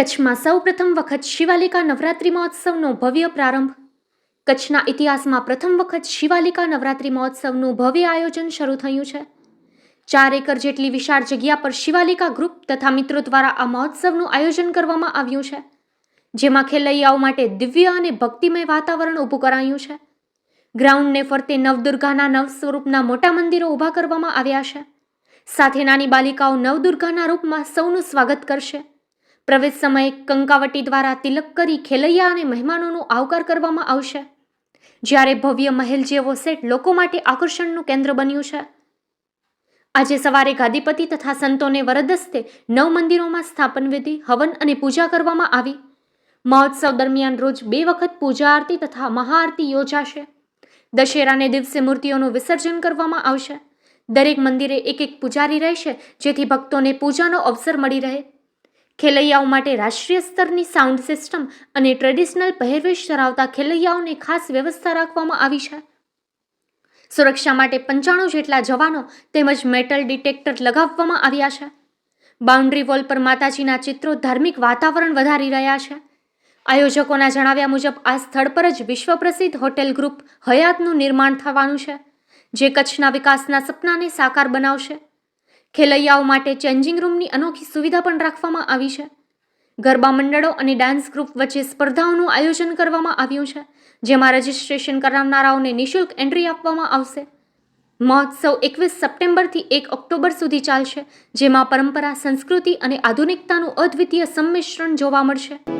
કચ્છમાં સૌપ્રથમ વખત શિવાલિકા નવરાત્રિ મહોત્સવનો ભવ્ય પ્રારંભ. કચ્છના ઇતિહાસમાં પ્રથમ વખત શિવાલિકા નવરાત્રિ મહોત્સવનું ભવ્ય આયોજન શરૂ થયું છે. ચાર એકર જેટલી વિશાળ જગ્યા પર શિવાલિકા ગ્રુપ તથા મિત્રો દ્વારા આ મહોત્સવનું આયોજન કરવામાં આવ્યું છે. જેમાં ખેલૈયાઓ માટે દિવ્ય અને ભક્તિમય વાતાવરણ ઊભું કરાયું છે. ગ્રાઉન્ડને ફરતે નવદુર્ગાના નવ સ્વરૂપના મોટા મંદિરો ઊભા કરવામાં આવ્યા છે. સાથે નાની બાલિકાઓ નવદુર્ગાના રૂપમાં સૌનું સ્વાગત કરશે. પ્રવેશ સમયે કંકાવટી દ્વારા તિલક કરી ખેલૈયા અને મહેમાનોનો આવકાર કરવામાં આવશે. જ્યારે ભવ્ય મહેલ જેવો સેટ લોકો માટે આકર્ષણનું કેન્દ્ર બન્યું છે. આજે સવારે ગાદીપતિ તથા સંતોને વરદસ્તે નવ મંદિરોમાં સ્થાપન વિધિ, હવન અને પૂજા કરવામાં આવી. મહોત્સવ દરમિયાન રોજ બે વખત પૂજા આરતી તથા મહાઆરતી યોજાશે. દશેરાને દિવસે મૂર્તિઓનું વિસર્જન કરવામાં આવશે. દરેક મંદિરે એક એક પૂજારી રહેશે, જેથી ભક્તોને પૂજાનો અવસર મળી રહે. ખેલૈયાઓ માટે રાષ્ટ્રીય સ્તરની સાઉન્ડ સિસ્ટમ અને ટ્રેડિશનલ પહેરવેશ ધરાવતા ખેલૈયાઓને ખાસ વ્યવસ્થા રાખવામાં આવી છે. સુરક્ષા માટે પંચાણું જેટલા જવાનો તેમજ મેટલ ડિટેક્ટર લગાવવામાં આવ્યા છે. બાઉન્ડ્રી વોલ પર માતાજીના ચિત્રો ધાર્મિક વાતાવરણ વધારી રહ્યા છે. આયોજકોના જણાવ્યા મુજબ આ સ્થળ પર જ વિશ્વ પ્રસિદ્ધ હોટેલ ગ્રુપ હયાતનું નિર્માણ થવાનું છે, જે કચ્છના વિકાસના સપનાને સાકાર બનાવશે. ખેલૈયાઓ માટે ચેન્જિંગ રૂમની અનોખી સુવિધા પણ રાખવામાં આવી છે. ગરબા મંડળો અને ડાન્સ ગ્રુપ વચ્ચે સ્પર્ધાઓનું આયોજન કરવામાં આવ્યું છે, જેમાં રજિસ્ટ્રેશન કરાવનારાઓને નિઃશુલ્ક એન્ટ્રી આપવામાં આવશે. મહોત્સવ એકવીસ સપ્ટેમ્બરથી એક ઓક્ટોબર સુધી ચાલશે, જેમાં પરંપરા, સંસ્કૃતિ અને આધુનિકતાનું અદ્વિતીય સંમિશ્રણ જોવા મળશે.